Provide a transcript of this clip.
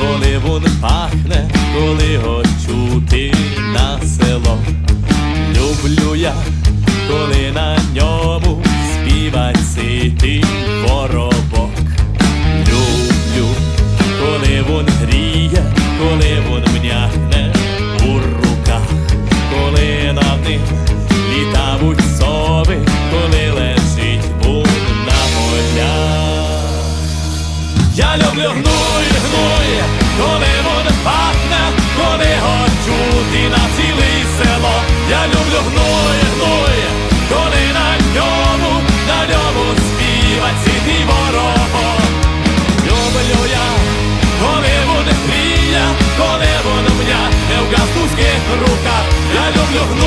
коли вон пахне, коли його чути на село. Люблю я, коли на ньому співать ситий воробок. Люблю, коли вон гріє, коли вон м'якне у руках, коли над ним літають сови, Я люблю гнуй, гнуй, коли він пахне, коли гончуть і на ціле село. Я люблю гнуй, гнуй, коли на ньому, на ньому співа цілий ворога. Люблю я, коли він гріє, коли він в мене не в гастузьких руках. Я люблю гнуй.